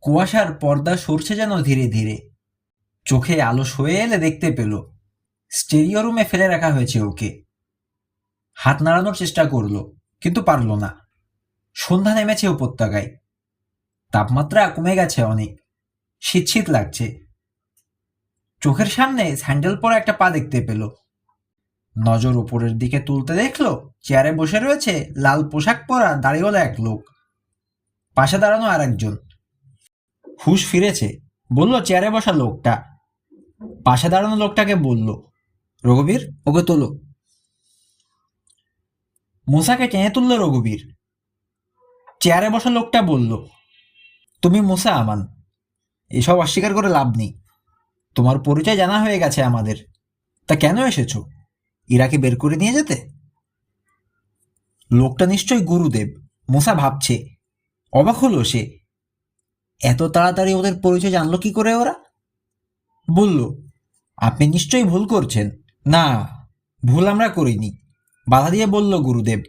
কুয়াশার পর্দা সরছে যেন ধীরে ধীরে। চোখে আলো সয়ে এলে দেখতে পেল, স্টেরিও রুমে ফেলে রাখা হয়েছে ওকে। হাত নাড়ানোর চেষ্টা করল, কিন্তু পারল না। সন্ধ্যা নেমেছে উপত্যকায়। তাপমাত্রা কমে গেছে অনেক। শীত শীত লাগছে। চোখের সামনে স্যান্ডেল পরা একটা পা দেখতে পেল। নজর উপরের দিকে তুলতে দেখল, চেয়ারে বসে রয়েছে লাল পোশাক পরা দাড়িওয়ালা এক লোক। পাশে দাঁড়ানো আর একজন হুশ ফিরেছে। বলল, চেয়ারে বসা লোকটা। পাশে দাঁড়ানো লোকটাকে বলল, রঘুবীর, ওকে তোলো। মুসাকে টেনে তুলল রঘুবীর। চেয়ারে বসা লোকটা বলল, তুমি মুসা আমান এসব অস্বীকার করে লাভ নেই। তোমার পরিচয় জানা হয়ে গেছে আমাদের। তা কেন এসেছ? ইরাকে বের করে নিয়ে যেতে? লোকটা নিশ্চয়ই গুরুদেব। মোসা ভাবছে, অবাক হলো সে। এত তাড়াতাড়ি ওদের পরিচয় জানলো কি করে ওরা? বলল, আপনি নিশ্চয়ই ভুল করছেন। না, ভুল আমরা করিনি। বাধা দিয়ে বলল গুরুদেব,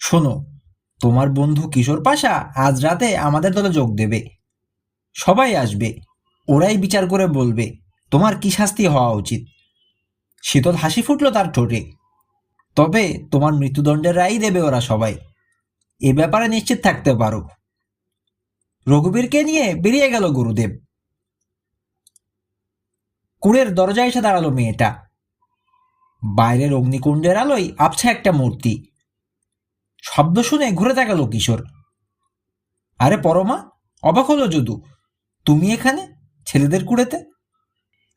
শোনো, তোমার বন্ধু কিশোর পাশা আজ রাতে আমাদের দলে যোগ দেবে। সবাই আসবে, ওরাই বিচার করে বলবে তোমার কি শাস্তি হওয়া উচিত। শীতল হাসি ফুটল তার ঠোঁটে। তবে তোমার মৃত্যুদণ্ডের রায় দেবে ওরা সবাই। এ ব্যাপারে নিশ্চিত থাকতে পারো। রঘুবীরকে নিয়ে বেরিয়ে গেল গুরুদেব। কুড়ের দরজায় এসে দাঁড়াল মেয়েটা। বাইরের অগ্নিকুণ্ডের আলোয় আবছা একটা মূর্তি। শব্দ শুনে ঘুরে তাকালো কিশোর। আরে পরমা, অবাক হলো যদু। তুমি এখানে? ছেলেদের কুড়েতে?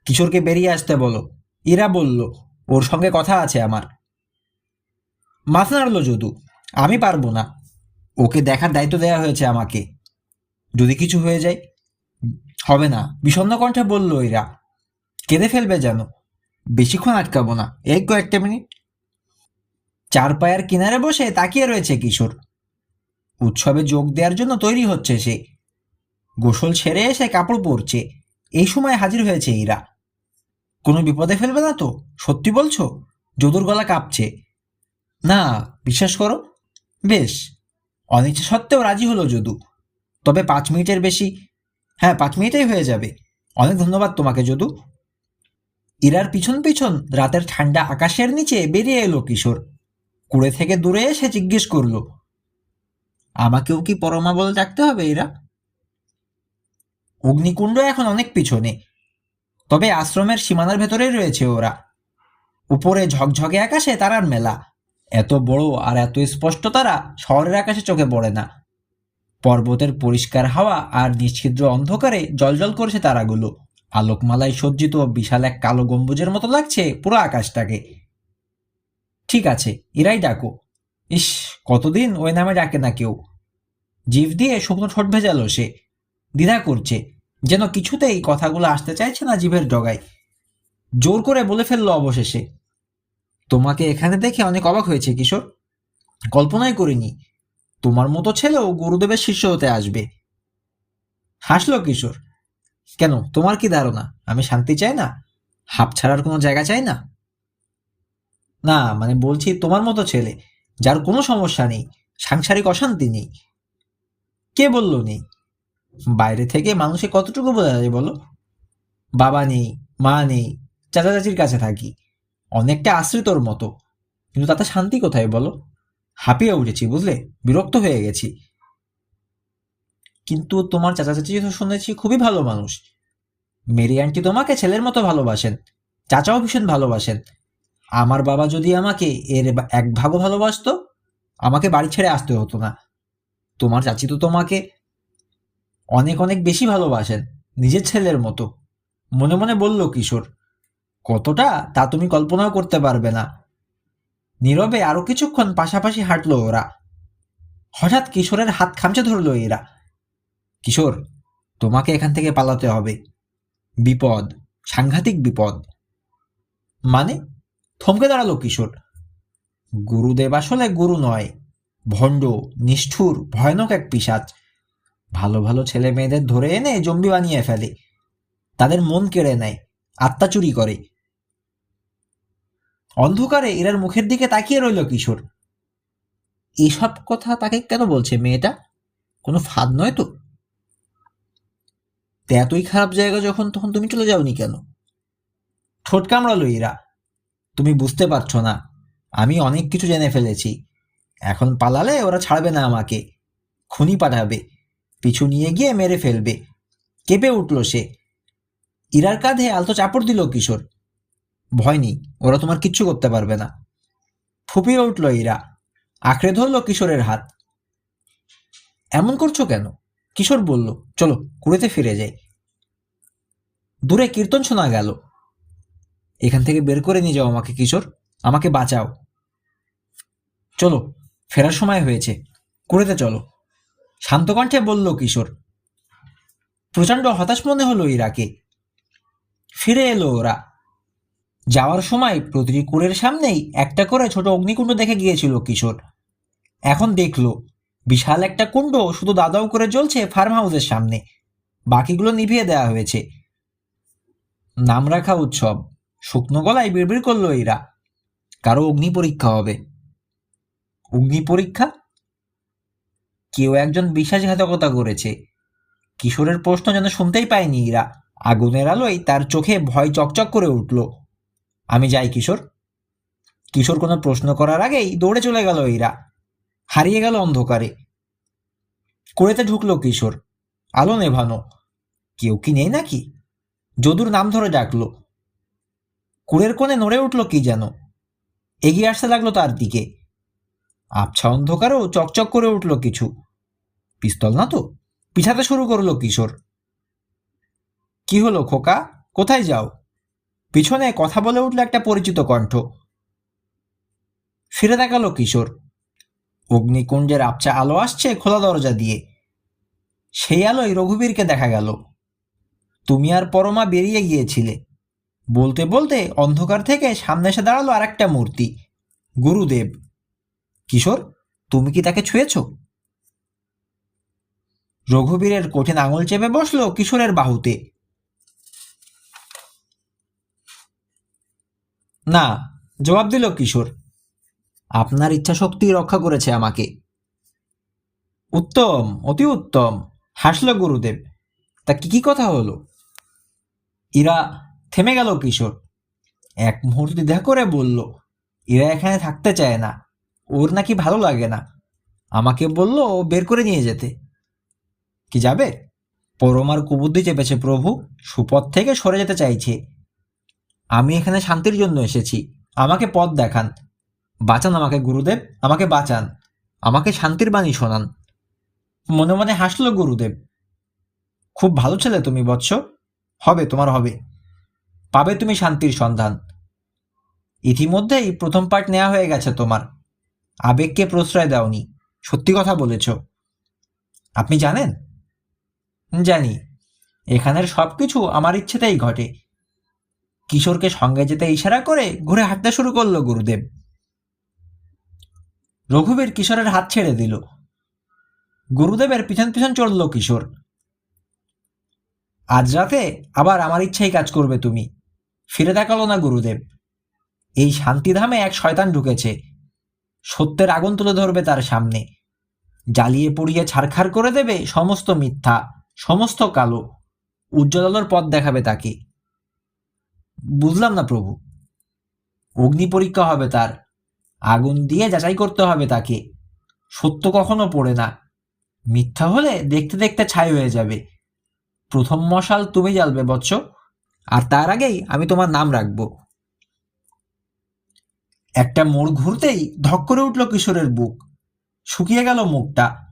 কিশোরকে বেরিয়ে আসতে বলো। এরা বলল, ওর সঙ্গে কথা আছে আমার। মাথা নাড়ল যদু। আমি পারব না। ওকে দেখার দায়িত্ব দেওয়া হয়েছে আমাকে। যদি কিছু হয়ে যায়, হবে না। বিষণ্ণ কণ্ঠে বলল এরা, কেঁদে ফেলবে যেন? বেশিক্ষণ আটকাবো না। এই কয়েকটা মিনিট। চার পায়ের কিনারে বসে তাকিয়ে রয়েছে কিশোর। উৎসবে যোগ দেওয়ার জন্য তৈরি হচ্ছে সে। গোসল ছেড়ে এসে কাপড় পরছে। এই সময় হাজির হয়েছে ইরা কোনো বিপদে ফেলবে না তো? সত্যি বলছো? যদুর গলা কাঁপছে। না, বিশ্বাস করো? বেশ। অনিচ্ছা সত্ত্বেও রাজি হলো যদু। তবে পাঁচ মিনিটের বেশি। হ্যাঁ পাঁচ মিনিটেই হয়ে যাবে। অনেক ধন্যবাদ তোমাকে, যদু। ইরার পিছন পিছন রাতের ঠান্ডা আকাশের নিচে বেরিয়ে এলো কিশোর। কুড়ে থেকে দূরে এসে জিজ্ঞেস করল, আমাকেও কি পরমা বলে ডাকতে হবে এরা অগ্নিকুণ্ড এখন অনেক পিছনে, তবে আশ্রমের সীমানার ভেতরেই রয়েছে ওরা। উপরে ঝকঝকে আকাশে তারার মেলা। এত বড় আর এত স্পষ্ট তারা শহরের আকাশে চোখে পড়ে না। পর্বতের পরিষ্কার হাওয়া আর নিশ্ছিদ্র অন্ধকারে জলজল করছে তারাগুলো। আলোকমালায় সজ্জিত বিশাল এক কালো গম্বুজের মতো লাগছে পুরো আকাশটাকে। ঠিক আছে, এরাই ডাকো। ইস, কতদিন ওই নামে ডাকে না কেউ। জিভ দিয়ে শুকনো ঠোঁট ভেজালো সে। দ্বিধা করছে, যেন কিছুতেই কথাগুলো আসতে চাইছে না জিভের ডগায়। জোর করে বলে ফেলল অবশেষে। তোমাকে এখানে দেখে অনেক অবাক হয়েছে, কিশোর। কল্পনাই করিনি তোমার মতো ছেলেও গুরুদেবের শিষ্য হতে আসবে। হাসলো কিশোর। কেন, তোমার কি ধারণা? আমি শান্তি চাই না? হাঁপ ছাড়ার কোনো জায়গা চাই না? না মানে বলছি তোমার মতো ছেলে, যার কোনো সমস্যা নেই, সাংসারিক অশান্তি নেই। কে বলল নেই? বাইরে থেকে মানুষে কতটুকু বোঝা যায় বলো? বাবা নেই, মা নেই চাচা চাচির কাছে থাকি। অনেকটা আশ্রিতর মতো। কিন্তু তাতে শান্তি কোথায় বলো? হাঁপিয়ে উঠেছি, বুঝলে? বিরক্ত হয়ে গেছি। কিন্তু তোমার চাচা চাচি তো শুনেছি খুবই ভালো মানুষ। মেরি আন্টি তোমাকে ছেলের মতো ভালোবাসেন, চাচাও ভীষণ ভালোবাসেন। আমার বাবা যদি আমাকে এর এক ভাগও ভালোবাসতো, আমাকে বাড়ি ছেড়ে আসতে হতো না। তোমার চাচি তো তোমাকে অনেক অনেক বেশি ভালোবাসেন, নিজের ছেলের মতো। মনে মনে বলল কিশোর, কতটা? তা তুমি কল্পনাও করতে পারবে না। নীরবে আরও কিছুক্ষণ পাশাপাশি হাঁটলো ওরা। হঠাৎ কিশোরের হাত খামচে ধরলো এরা। কিশোর, তোমাকে এখান থেকে পালাতে হবে। বিপদ, সাংঘাতিক বিপদ। মানে? থমকে দাঁড়াল কিশোর। গুরুদেব আসলে গুরু নয়, ভণ্ড, নিষ্ঠুর, ভয়ানক এক পিসাচ ভালো ভালো ছেলে মেয়েদের ধরে এনে জম্বি বানিয়ে ফেলে। তাদের মন কেড়ে নেয়, আত্মা চুরি করে। অন্ধকারে এরার মুখের দিকে তাকিয়ে রইল কিশোর। এসব কথা তাকে কেন বলছে মেয়েটা? কোনো ফাঁদ নয় তো? এতই খারাপ জায়গা যখন, তখন তুমি চলে যাওনি কেন? ঠোঁট কামড়ালো এরা। তুমি বুঝতে পারছ না। আমি অনেক কিছু জেনে ফেলেছি। এখন পালালে ওরা ছাড়বে না আমাকে। খুনি পাঠাবে। পিছু নিয়ে গিয়ে মেরে ফেলবে। কেঁপে উঠল সে। ইরার কাঁধে আলতো চাপড় দিল কিশোর। ভয় নেই। ওরা তোমার কিচ্ছু করতে পারবে না। ফুপিয়ে উঠল ইরা। আঁকড়ে ধরল কিশোরের হাত। এমন করছ কেন? কিশোর বলল, চলো, কুড়েতে ফিরে যাই। দূরে কীর্তন শোনা গেল। এখান থেকে বের করে নিয়ে যাও আমাকে, কিশোর। আমাকে বাঁচাও। চলো, ফেরার সময় হয়েছে। কুড়েতে চলো। শান্ত কণ্ঠে বলল কিশোর। প্রচণ্ড হতাশ মনে হলো ইরাকে। ফিরে এলো ওরা। যাওয়ার সময় প্রতিটি কুড়ের সামনেই একটা করে ছোট অগ্নিকুণ্ড দেখে গিয়েছিল কিশোর। এখন দেখল, বিশাল একটা কুণ্ড শুধু দাদাও করে জ্বলছে ফার্ম হাউসের সামনে। বাকিগুলো নিভিয়ে দেওয়া হয়েছে। নাম রাখা উৎসব। শুকনো গলায় বিড়বিড় করল এরা। কারও অগ্নি পরীক্ষা হবে। অগ্নি পরীক্ষা? কেউ একজন বিশ্বাসঘাতকতা করেছে। কিশোরের প্রশ্ন যেন শুনতেই পায়নি ইরা আগুনের আলোয় তার চোখে ভয় চকচক করে উঠল। আমি যাই কিশোর। কিশোর কোনো প্রশ্ন করার আগেই দৌড়ে চলে গেল ইরা হারিয়ে গেল অন্ধকারে। কুড়েতে ঢুকলো কিশোর। আলো নেভানো। কেউ কি নেই নাকি? যদুর নাম ধরে ডাকলো। কুড়ের কোণে নড়ে উঠল কি যেন। এগিয়ে আসতে লাগল তার দিকে। আবছা অন্ধকারেও চকচক করে উঠল কিছু। পিস্তল না তো? পিছাতে শুরু করল কিশোর। কি হলো খোকা? কোথায় যাও? পিছনে কথা বলে উঠল একটা পরিচিত কণ্ঠ। ফিরে তাকালো কিশোর। অগ্নিকুঞ্জের আবচা আলো আসছে খোলা দরজা দিয়ে। সেই আলোয় রঘুবীরকে দেখা গেল। তুমি আর পরমা বেরিয়ে গিয়েছিলে। বলতে বলতে অন্ধকার থেকে সামনে এসে দাঁড়াল আর একটা মূর্তি, গুরুদেব। কিশোর, তুমি কি তাকে ছুঁয়েছ? রঘুবীরের কঠিন আঙুল চেপে বসল কিশোরের বাহুতে। না, জবাব দিল কিশোর। আপনার ইচ্ছা শক্তি রক্ষা করেছে আমাকে। উত্তম, অতি উত্তম, হাসল গুরুদেব। তা কি কি কথা হলো? ইরা থেমে গেল কিশোর। এক মুহূর্ত দ্বিধা করে বলল, ইরা এখানে থাকতে চায় না। ওর নাকি ভালো লাগে না। আমাকে বলল ও বের করে নিয়ে যেতে। কি যাবে? পরমার কুবুদ্ধি চেপেছে প্রভু। সুপথ থেকে সরে যেতে চাইছে। আমি এখানে শান্তির জন্য এসেছি। আমাকে পথ দেখান। বাঁচান আমাকে, গুরুদেব। আমাকে বাঁচান। আমাকে শান্তির বাণী শোনান। মনে মনে হাসলো গুরুদেব। খুব ভালো ছেলে তুমি বৎস। হবে, তোমার হবে। পাবে তুমি শান্তির সন্ধান। ইতিমধ্যেই প্রথম পার্ট নেওয়া হয়ে গেছে তোমার। আবেগকে প্রশ্রয় দাওনি। সত্যি কথা বলেছ। আপনি জানেন? জানি। এখানের সব কিছু আমার ইচ্ছেতেই ঘটে। কিশোরকে সঙ্গে যেতে ইশারা করে ঘুরে হাঁটতে শুরু করল গুরুদেব। রঘুবীর কিশোরের হাত ছেড়ে দিল। গুরুদেবের পিছন পিছন চলল কিশোর। আজ রাতে আবার আমার ইচ্ছাই কাজ করবে তুমি। ফিরে দেখাল না গুরুদেব। এই শান্তিধামে এক শয়তান ঢুকেছে। সত্যের আগুন তুলে ধরবে তার সামনে। জ্বালিয়ে পুড়িয়ে ছারখার করে দেবে সমস্ত মিথ্যা, সমস্ত কালো। উজ্জ্বল পথ দেখাবে তাকে। বুঝলাম না প্রভু। অগ্নি পরীক্ষা হবে তার। আগুন দিয়ে যাচাই করতে হবে তাকে। সত্য কখনো পড়ে না। মিথ্যা হলে দেখতে দেখতে ছাই হয়ে যাবে। প্রথম মশাল তুমি জ্বালবে, বৎস। আর তার আগেই আমি তোমার নাম রাখব। একটা মোড় ঘুরতেই ধক করে উঠল কিশোরের বুক। শুকিয়ে গেল মুখটা।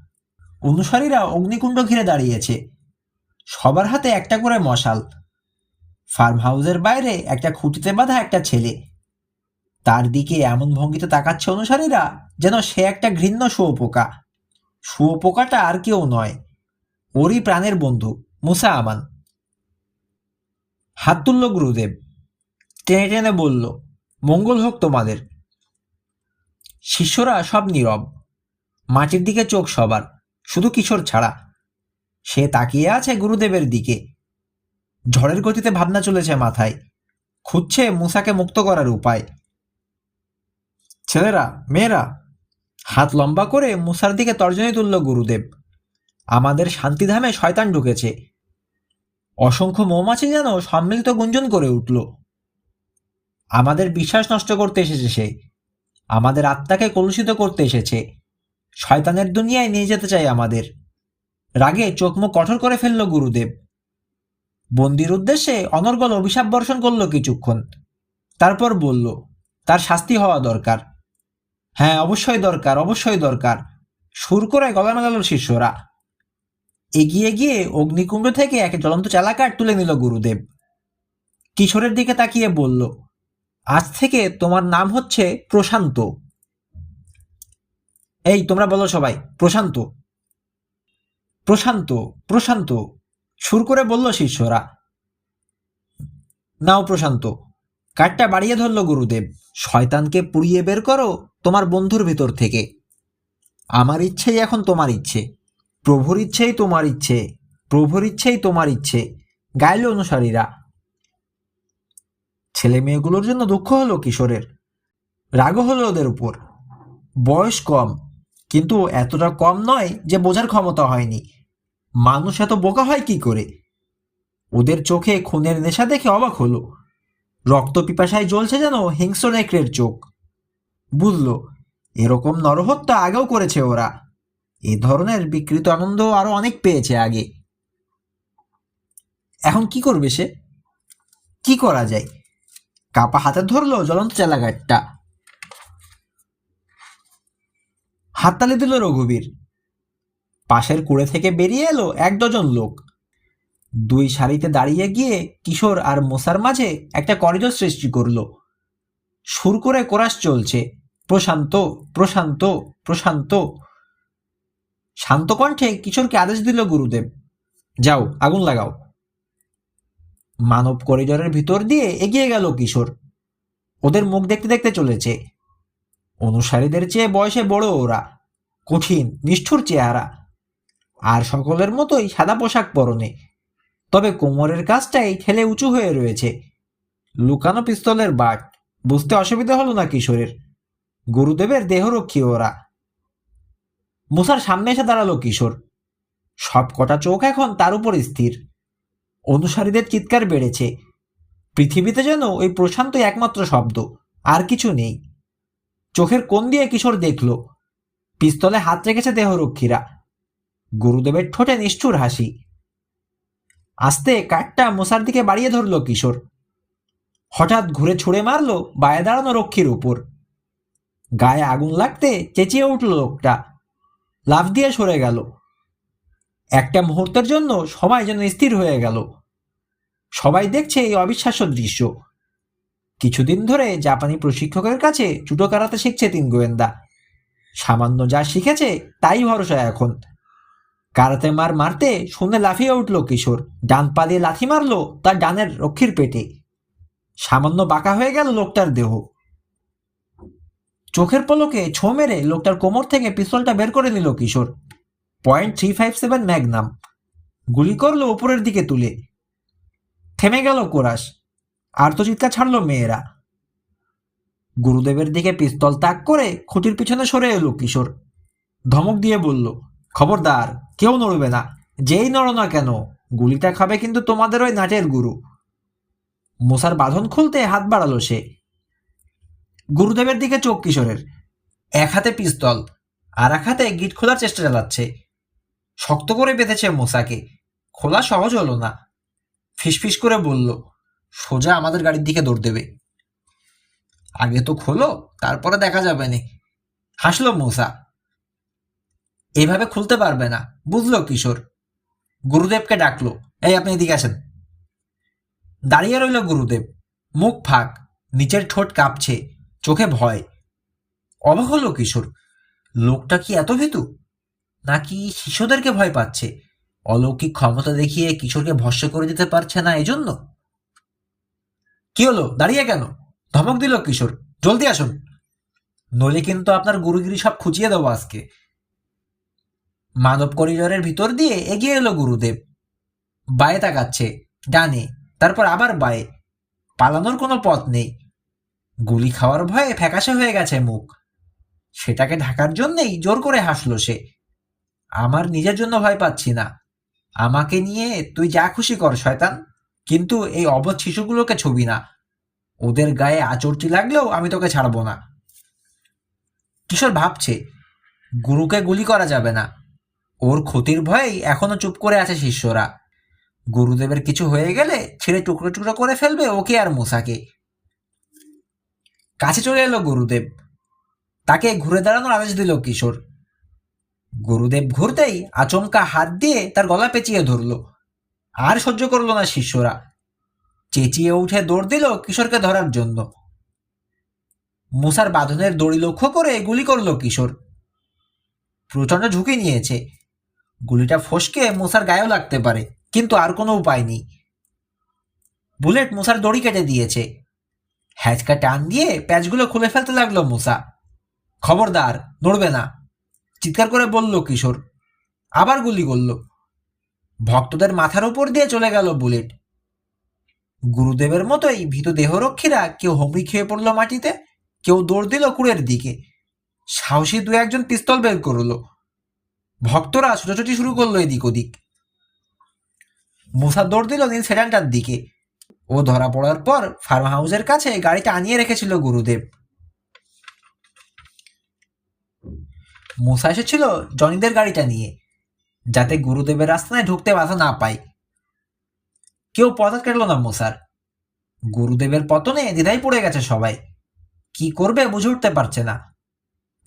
অনুসারীরা অগ্নিকুণ্ড ঘিরে দাঁড়িয়েছে। সবার হাতে একটা করে মশাল। ফার্ম হাউসের বাইরে একটা খুঁটিতে বাঁধা একটা ছেলে। তার দিকে এমন ভঙ্গিতে তাকাচ্ছে অনুসারীরা যেন সে একটা ঘৃণ্য শুয়োপোকা। শুয়োপোকাটা আর কেউ নয়, ওরই প্রাণের বন্ধু মুসা আমান হাত তুলল গুরুদেব, টেনে টেনে বলল, মঙ্গল হোক তোমাদের। শিষ্যরা সব নীরব, মাটির দিকে চোখ সবার, শুধু কিশোর ছাড়া। সে তাকিয়ে আছে গুরুদেবের দিকে। ঝড়ের গতিতে ভাবনা চলেছে মাথায়। খুঁজছে মুসাকে মুক্ত করার উপায়। ছেলেরা, মেয়েরা, হাত লম্বা করে মুসার দিকে তর্জনী তুলল গুরুদেব। আমাদের শান্তিধামে শয়তান ঢুকেছে। অসংখ্য মৌমাছি যেন সম্মিলিত গুঞ্জন করে উঠল। আমাদের বিশ্বাস নষ্ট করতে এসেছে সে। আমাদের আত্মাকে কলুষিত করতে এসেছে। শয়তানের দুনিয়ায় নিয়ে যেতে চাই আমাদের। রাগে চোখ মুখ কঠোর করে ফেলল গুরুদেব। বন্দির উদ্দেশ্যে অনর্গল অভিশাপ বর্ষণ করল কিছুক্ষণ। তারপর বলল, তার শাস্তি হওয়া দরকার। হ্যাঁ অবশ্যই দরকার অবশ্যই দরকার। সুর করে গলা মেলালো শিষ্যরা। এগিয়ে গিয়ে অগ্নিকুণ্ড থেকে এক জ্বলন্ত চালাকার তুলে নিল গুরুদেব। কিশোরের দিকে তাকিয়ে বলল, আজ থেকে তোমার নাম হচ্ছে প্রশান্ত। এই, তোমরা বলো সবাই, প্রশান্ত। প্রশান্ত প্রশান্ত। সুর করে বলল শিষ্যরা নাও প্রশান্ত, কাঠটা বাড়িয়ে ধরল গুরুদেব। শয়তানকে পুড়িয়ে বের করো তোমার বন্ধুর ভিতর থেকে। আমার ইচ্ছেই এখন তোমার ইচ্ছে। প্রভুর ইচ্ছেই তোমার ইচ্ছে। প্রভুর ইচ্ছেই তোমার ইচ্ছে। গাইল অনুসারীরা। ছেলে মেয়েগুলোর জন্য দুঃখ হলো কিশোরের। রাগও হলো ওদের উপর। বয়স কম, কিন্তু এতটা কম নয় যে বোঝার ক্ষমতা হয়নি। মানুষ এত বোকা হয় কি করে? ওদের চোখে খুনের নেশা দেখে অবাক হলো। রক্ত পিপাসায় জ্বলছে যেন হিংস্র নেকড়ের চোখ। বুঝল, এরকম নরহত্যা আগেও করেছে ওরা। এ ধরনের বিকৃত আনন্দ আরও অনেক পেয়েছে আগে। এখন কি করবে সে? কি করা যায়? কাপা হাতে ধরলো জ্বলন্ত চালাঘাটটা হাততালি দিল রঘুবীর। পাশের কুড়ে থেকে বেরিয়ে এলো এক ডজন লোক। দুই সারিতে দাঁড়িয়ে গিয়ে কিশোর আর মোসার মাঝে একটা করিডোর সৃষ্টি করল। সুর করে কোরাস চলছে, প্রশান্ত প্রশান্ত প্রশান্ত। শান্ত কণ্ঠে কিশোরকে আদেশ দিল গুরুদেব, যাও, আগুন লাগাও। মানব করিডোরের ভিতর দিয়ে এগিয়ে গেল কিশোর। ওদের মুখ দেখতে দেখতে চলেছে। অনুসারীদের চেয়ে বয়সে বড় ওরা, কঠিন, নিষ্ঠুর চেহারা। আর সকলের মতোই সাদা পোশাক পরনে। তবে কোমরের কাজটাই ঠেলে উঁচু হয়ে রয়েছে। লুকানো পিস্তলের বাট, বুঝতে অসুবিধা হলো না কিশোরের? গুরুদেবের দেহরক্ষী ওরা। মুসার সামনে এসে দাঁড়াল কিশোর। সব কটা চোখ এখন তার উপর স্থির। অনুসারীদের চিৎকার বেড়েছে। পৃথিবীতে যেন ওই প্রশান্ত একমাত্র শব্দ, আর কিছু নেই। চোখের কোন দিয়ে কিশোর দেখল। পিস্তলে হাত রেখেছে দেহরক্ষীরা। গুরুদেবের ঠোঁটে নিষ্ঠুর হাসি। আস্তে কাঠটা মশার দিকে বাড়িয়ে ধরল কিশোর। হঠাৎ ঘুরে ছুঁড়ে মারল বায়ে দাঁড়ানো রক্ষীর উপর। গায়ে আগুন লাগতে চেঁচিয়ে উঠল লোকটা। লাফ দিয়ে সরে গেল। একটা মুহূর্তের জন্য সবাই যেন স্থির হয়ে গেল। সবাই দেখছে এই অবিশ্বাস্য দৃশ্য। কিছুদিন ধরে জাপানি প্রশিক্ষকের কাছে চুটো কারাতে শিখছে তিন গোয়েন্দা। সামান্য যা শিখেছে তাই ভরসা এখন। কারাতে মার মারতে শুনে লাফিয়ে উঠল কিশোর। ডান পা দিয়ে লাথি মারলো তার ডানের রক্ষীর পেটে। সামান্য বাঁকা হয়ে গেল লোকটার দেহ। চোখের পলকে ছো মেরে লোকটার কোমর থেকে পিস্তলটা বের করে নিল Kishore. Point three five seven magnum. গুলি করল উপরের দিকে তুলে। থেমে গেল কোরাস। আর তো চিৎকার ছাড়লো মেয়েরা। গুরুদেবের দিকে পিস্তল তাক করে খুঁটির পিছনে সরে এলো কিশোর। ধমক দিয়ে বলল খবরদার, কেউ নড়বে না। যেই নড়ো না কেন, গুলিটা খাবে কিন্তু তোমাদের ওই নাটের গুরু। মশার বাঁধন খুলতে হাত বাড়ালো সে। গুরুদেবের দিকে চোখ কিশোরের। এক হাতে পিস্তল, আর এক হাতে গিট খোলার চেষ্টা চালাচ্ছে। শক্ত করে বেঁধেছে মশাকে। খোলা সহজ হলো না। ফিসফিস করে বলল, সোজা আমাদের গাড়ির দিকে দৌড় দেবে। আগে তো খোলো, তারপরে দেখা যাবে নে। হাসলো মূসা এভাবে খুলতে পারবে না। বুঝলো কিশোর? গুরুদেবকে ডাকলো। এই, আপনি এদিকে আসেন। দাঁড়িয়ে রইল গুরুদেব। মুখ ফাঁক, নিচের ঠোঁট কাঁপছে, চোখে ভয়। অবাক হলো কিশোর। লোকটা কি এত ভীতু? নাকি শিশুদেরকে ভয় পাচ্ছে? অলৌকিক ক্ষমতা দেখিয়ে কিশোরকে ভস্য করে দিতে পারছে না এজন্য? কি হলো? দাঁড়িয়ে কেন? ধমক দিল কিশোর। জলদি আসুন। নইলে কিন্তু আপনার গুরুগিরি সব খুঁজিয়ে দেবো আজকে। মানব করিডোরের ভিতর দিয়ে এগিয়ে এলো গুরুদেব। বায়ে তাকাচ্ছে, ডানে, তারপর আবার বায়ে। পালানোর কোনো পথ নেই। গুলি খাওয়ার ভয়ে ফ্যাকাশে হয়ে গেছে মুখ। সেটাকে ঢাকার জন্যেই জোর করে হাসলো সে। আমার নিজের জন্য ভয় পাচ্ছি না। আমাকে নিয়ে তুই যা খুশি কর, শয়তান। কিন্তু এই অবধ শিশুগুলোকে ছবি না। ওদের গায়ে আচরটি লাগলেও আমি তোকে ছাড়বো না। কিশোর ভাবছে, গুরুকে গুলি করা যাবে না। ওর ক্ষতির ভয়েই এখনও চুপ করে আছে শিষ্যরা। গুরুদেবের কিছু হয়ে গেলে ছেড়ে টুকরো টুকরো করে ফেলবে ওকে আর মূসাকে। কাছে চলে এলো গুরুদেব। তাকে ঘুরে দাঁড়ানোর আদেশ দিল কিশোর। গুরুদেব ঘুরতেই আচমকা হাত দিয়ে তার গলা পেঁচিয়ে ধরলো। আর সহ্য করল না শিষ্যরা। চেঁচিয়ে উঠে দৌড় দিল কিশোরকে ধরার জন্য। মুসার বাঁধনের দড়ি লক্ষ্য করে গুলি করল কিশোর। প্রচণ্ড ঝুঁকি নিয়েছে। গুলিটা ফসকে মুসার গায়েও লাগতে পারে, কিন্তু আর কোনো উপায় নেই। বুলেট মুসার দড়ি কেটে দিয়েছে। হ্যাচকা টান দিয়ে প্যাচগুলো খুলে ফেলতে লাগল মুসা খবরদার, নড়বে না। চিৎকার করে বলল কিশোর। আবার গুলি করল। ভক্তদের মাথার উপর দিয়ে চলে গেল বুলেট। গুরুদেবের মতোই ভীত দেহরক্ষীরা কেউ হুমড়ি খেয়ে পড়ল মাটিতে, কেউ দৌড় দিল কুড়ের দিকে। সাহসী দু একজন পিস্তল বের করল। ভক্তরা ছোটাছুটি শুরু করল এদিক ওদিক। মুসা দৌড় দিল নীল সেডানটার দিকে। ও ধরা পড়ার পর ফার্ম হাউসের কাছে গাড়িটা আনিয়ে রেখেছিল গুরুদেব। মুসা এসেছিল জনিদের গাড়িটা নিয়ে, যাতে গুরুদেবের রাস্তায় ঢুকতে বাধা না পায়। কেউ পথ কাটল না মুসার। গুরুদেবের পতনে দ্বিধাই পড়ে গেছে সবাই। কি করবে বুঝে উঠতে পারছে না।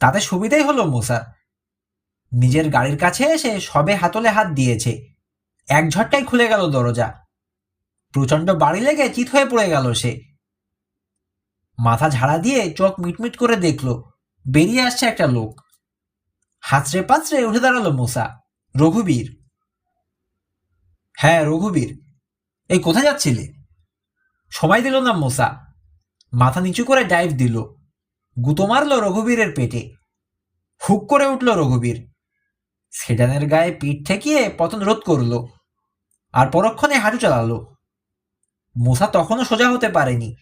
তাতে সুবিধাই হলো মুসার। নিজের গাড়ির কাছে এসে সবে হাতলে হাত দিয়েছে। এক ঝটকায় খুলে গেল দরজা। প্রচণ্ড বাড়ি লেগে চিত হয়ে পড়ে গেল সে। মাথা ঝাড়া দিয়ে চোখ মিটমিট করে দেখল, বেরিয়ে আসছে একটা লোক। হাতড়ে পাত্রে উঠে দাঁড়াল মোসা, রঘুবীর। হ্যাঁ রঘুবীর। এই কোথায় যাচ্ছিলে? সময় দিল না মোসা। মাথা নিচু করে ডাইভ দিল। গুতো মারলো রঘুবীরের পেটে। হুক করে উঠল রঘুবীর। সেডানের গায়ে পিঠ ঠেকিয়ে পতন রোধ করল আর পরক্ষণে হাঁটু চালালো। মোসা তখনও সোজা হতে পারেনি।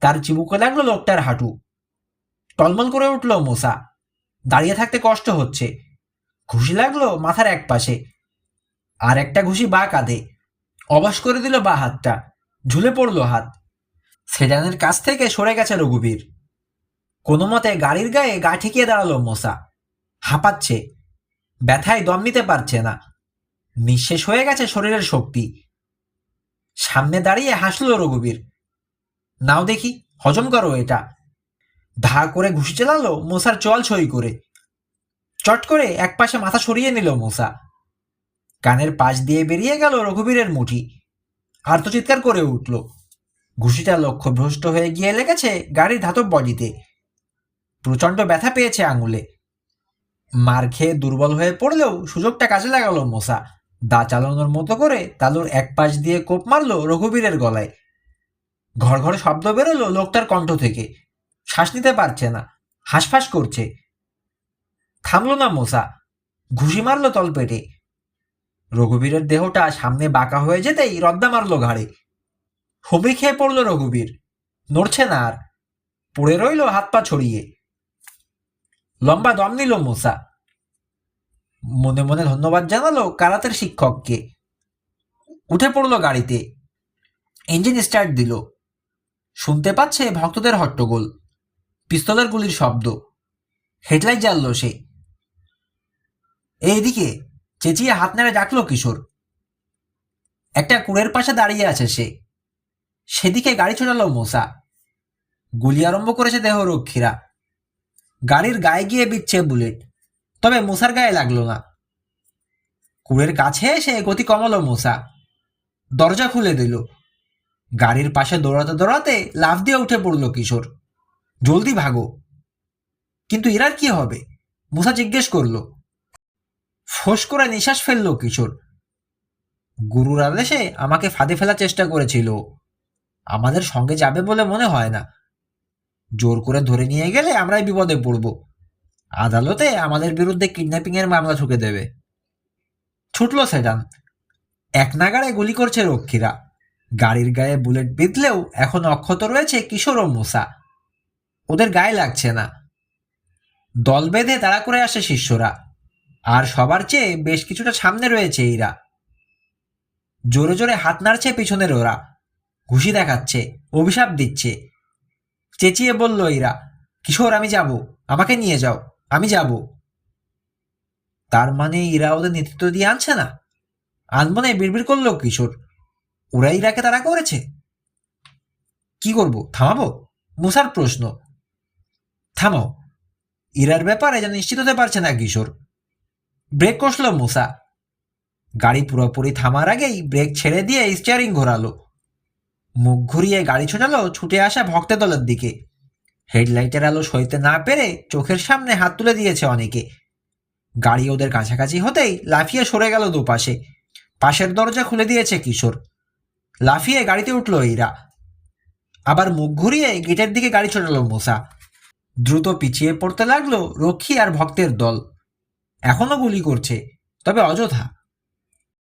তার চিবুকে লাগল লোকটার হাঁটু। টলমল করে উঠল মোসা। দাঁড়িয়ে থাকতে কষ্ট হচ্ছে। ঘুষি লাগল মাথার এক পাশে আর একটা ঘুষি বা কাঁধে। অবাস করে দিল বা হাতটা। ঝুলে পড়ল হাত। সেডানের কাছ থেকে সরে গেছে রঘুবীর। কোনো মতে গাড়ির গায়ে গা ঠেকিয়ে দাঁড়াল মোসা। হাঁপাচ্ছে। ব্যথায় দম নিতে পারছে না। নিঃশেষ হয়ে গেছে শরীরের শক্তি। সামনে দাঁড়িয়ে হাসলো রঘুবীর। নাও দেখি, হজম করো এটা। ধা করে ঘুষি চালালো মোসার চল ছই করে। চট করে এক পাশে মাথা সরিয়ে নিল মোসা। কানের পাশ দিয়ে বেরিয়ে গেল রঘুবীরের মুঠি। আর তো আর্তচিৎকার করে উঠল। ঘুষিটা লক্ষ্য ভ্রষ্ট হয়ে গিয়ে লেগেছে গাড়ির ধাতব বডিতে। প্রচণ্ড ব্যথা পেয়েছে আঙুলে। মার খেয়ে দুর্বল হয়ে পড়লেও সুযোগটা কাজে লাগালো মোসা দা চালানোর মতো করে তালুর এক পাশ দিয়ে কোপ মারলো রঘুবীরের গলায়। ঘর ঘরে শব্দ বেরোলো লোকটার কণ্ঠ থেকে। শ্বাস নিতে পারছে না, হাঁসফাঁস করছে। থামলো না মোসা ঘুষি মারলো তলপেটে। রঘুবীরের দেহটা সামনে বাঁকা হয়ে যেতেই রদ্দা মারলো ঘাড়ে। হুমড়ি খেয়ে পড়ল রঘুবীর, নড়ছে না আর, পড়ে রইল হাত পা ছড়িয়ে। লম্বা দম নিল মোসা। মনে মনে ধন্যবাদ জানালো কারাতের শিক্ষককে। উঠে পড়ল গাড়িতে। ইঞ্জিন স্টার্ট দিল। শুনতে পাচ্ছে ভক্তদের হট্টগোল। পিস্তলের গুলির শব্দ। হেডলাইট জ্বালল সে। এইদিকে চেঁচিয়ে হাত নেড়ে ডাকলো কিশোর। একটা কুড়ের পাশে দাঁড়িয়ে আছে সে। সেদিকে গাড়ি ছোটালো মোসা। গুলি আরম্ভ করেছে দেহরক্ষীরা। গাড়ির গায়ে গিয়ে বিচ্ছে বুলেট। তবে মোসার গায়ে লাগল না। কুড়ের কাছে এসে গতি কমালো মোসা দরজা খুলে দিল। গাড়ির পাশে দৌড়াতে দৌড়াতে লাফ দিয়ে উঠে পড়ল কিশোর। জলদি ভাগো। কিন্তু এরার কি হবে? মুসা জিজ্ঞেস করল। ফোঁস করে নিঃশ্বাস ফেলল কিশোর। গুরুর আদেশে আমাকে ফাঁদে ফেলার চেষ্টা করেছিল। আমাদের সঙ্গে যাবে বলে মনে হয় না। জোর করে ধরে নিয়ে গেলে আমরাই বিপদে পড়ব। আদালতে আমাদের বিরুদ্ধে কিডন্যাপিং এর মামলা ঠুকে দেবে। ছুটল সেডান এক নাগাড়ে গুলি করছে রক্ষীরা। গাড়ির গায়ে বুলেট বিঁধলেও এখন অক্ষত রয়েছে কিশোর ও মোসা ওদের গায়ে লাগছে না। দল বেঁধে তাড়া করে আসে শিষ্যরা। আর সবার চেয়ে বেশ কিছুটা সামনে রয়েছে এরা। জোরে জোরে হাত নাড়ছে পিছনের ওরা। ঘুষি দেখাচ্ছে, অভিশাপ দিচ্ছে। চেঁচিয়ে বলল এরা কিশোর, আমি যাব। আমাকে নিয়ে যাও। আমি যাব। তার মানে ইরা ওদের নেতৃত্ব দিয়ে আনছে না? আনব না বিড়বিড় করল কিশোর। ওরা ইরাকে তারা করেছে। কি করব? থামাবো? মুসার প্রশ্ন। থামাও। ইরার ব্যাপারে যেন নিশ্চিত হতে পারছে না কিশোর। ব্রেক কষল মুসা। গাড়ি পুরোপুরি থামার আগেই ব্রেক ছেড়ে দিয়ে স্টিয়ারিং ঘোরালো। মুখ ঘুরিয়ে গাড়ি ছোটালো, ছুটে আসা ভক্তের দলের দিকে। হেডলাইটের আলো সইতে না পেরে চোখের সামনে হাত তুলে দিয়েছে অনেকে। গাড়ি ওদের কাছাকাছি হতেই লাফিয়ে সরে গেল দুপাশে। পাশের দরজা খুলে দিয়েছে কিশোর। লাফিয়ে গাড়িতে উঠল ইরা আবার মুখ ঘুরিয়ে গেটের দিকে গাড়ি ছোটালো মুসা। দ্রুত পিছিয়ে পড়তে লাগল রক্ষী আর ভক্তের দল। এখনও গুলি করছে, তবে অযথা।